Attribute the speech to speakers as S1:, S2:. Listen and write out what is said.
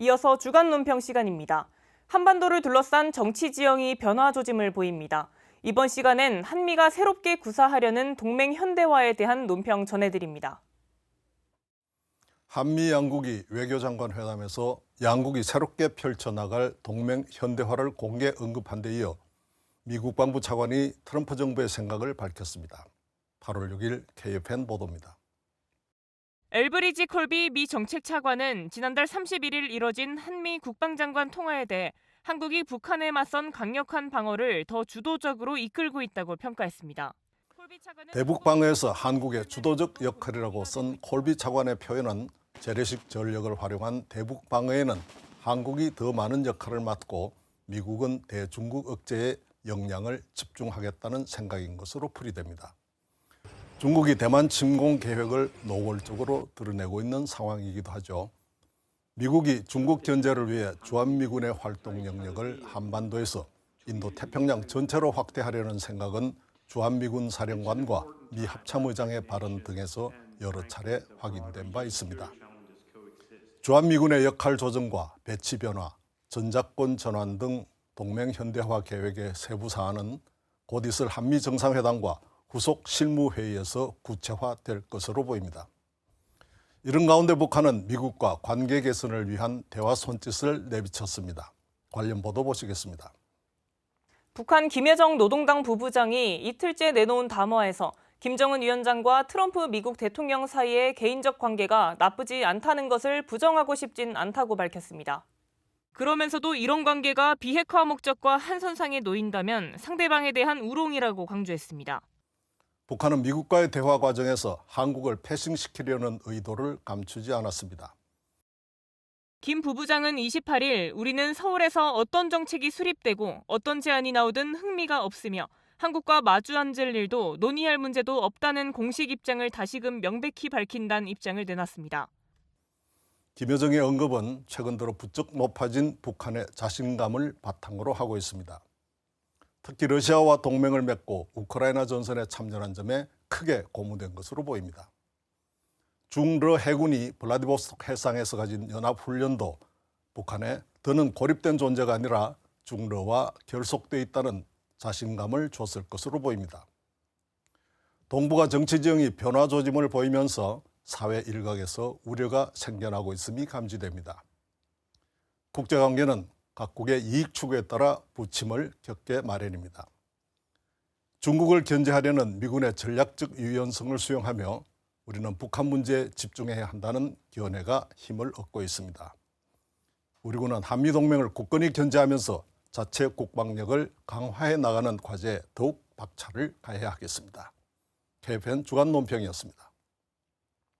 S1: 이어서 주간 논평 시간입니다. 한반도를 둘러싼 정치 지형이 변화 조짐을 보입니다. 이번 시간엔 한미가 새롭게 구사하려는 동맹 현대화에 대한 논평 전해드립니다.
S2: 한미 양국이 외교장관 회담에서 양국이 새롭게 펼쳐나갈 동맹 현대화를 공개 언급한 데 이어 미국 방부 차관이 트럼프 정부의 생각을 밝혔습니다. 8월 6일 KFN 보도입니다.
S1: 엘브리지 콜비 미 정책 차관은 지난달 31일 이뤄진 한미 국방장관 통화에 대해 한국이 북한에 맞선 강력한 방어를 더 주도적으로 이끌고 있다고 평가했습니다. 차관은
S2: 대북 방어에서 한국의 주도적 역할이라고 쓴 콜비 차관의 표현은 재래식 전력을 활용한 대북 방어에는 한국이 더 많은 역할을 맡고 미국은 대중국 억제에 역량을 집중하겠다는 생각인 것으로 풀이됩니다. 중국이 대만 침공 계획을 노골적으로 드러내고 있는 상황이기도 하죠. 미국이 중국 견제를 위해 주한미군의 활동 영역을 한반도에서 인도 태평양 전체로 확대하려는 생각은 주한미군 사령관과 미 합참의장의 발언 등에서 여러 차례 확인된 바 있습니다. 주한미군의 역할 조정과 배치 변화, 전작권 전환 등 동맹 현대화 계획의 세부 사안은 곧 있을 한미 정상회담과 후속 실무회의에서 구체화될 것으로 보입니다. 이런 가운데 북한은 미국과 관계 개선을 위한 대화 손짓을 내비쳤습니다. 관련 보도 보시겠습니다.
S1: 북한 김여정 노동당 부부장이 이틀째 내놓은 담화에서 김정은 위원장과 트럼프 미국 대통령 사이의 개인적 관계가 나쁘지 않다는 것을 부정하고 싶진 않다고 밝혔습니다. 그러면서도 이런 관계가 비핵화 목적과 한 선상에 놓인다면 상대방에 대한 우롱이라고 강조했습니다.
S2: 북한은 미국과의 대화 과정에서 한국을 패싱시키려는 의도를 감추지 않았습니다.
S1: 김 부부장은 28일 우리는 서울에서 어떤 정책이 수립되고 어떤 제안이 나오든 흥미가 없으며 한국과 마주 앉을 일도 논의할 문제도 없다는 공식 입장을 다시금 명백히 밝힌다는 입장을 내놨습니다.
S2: 김여정의 언급은 최근 들어 부쩍 높아진 북한의 자신감을 바탕으로 하고 있습니다. 특히 러시아와 동맹을 맺고 우크라이나 전선에 참전한 점에 크게 고무된 것으로 보입니다. 중러 해군이 블라디보스토크 해상에서 가진 연합훈련도 북한에 더는 고립된 존재가 아니라 중러와 결속돼 있다는 자신감을 줬을 것으로 보입니다. 동북아 정치 지형이 변화 조짐을 보이면서 사회 일각에서 우려가 생겨나고 있음이 감지됩니다. 국제관계는 각국의 이익 추구에 따라 부침을 겪게 마련입니다. 중국을 견제하려는 미군의 전략적 유연성을 수용하며 우리는 북한 문제에 집중해야 한다는 견해가 힘을 얻고 있습니다. 우리 군은 한미 동맹을 굳건히 견제하면서 자체 국방력을 강화해 나가는 과제에 더욱 박차를 가해야 하겠습니다. KFN 주간 논평이었습니다.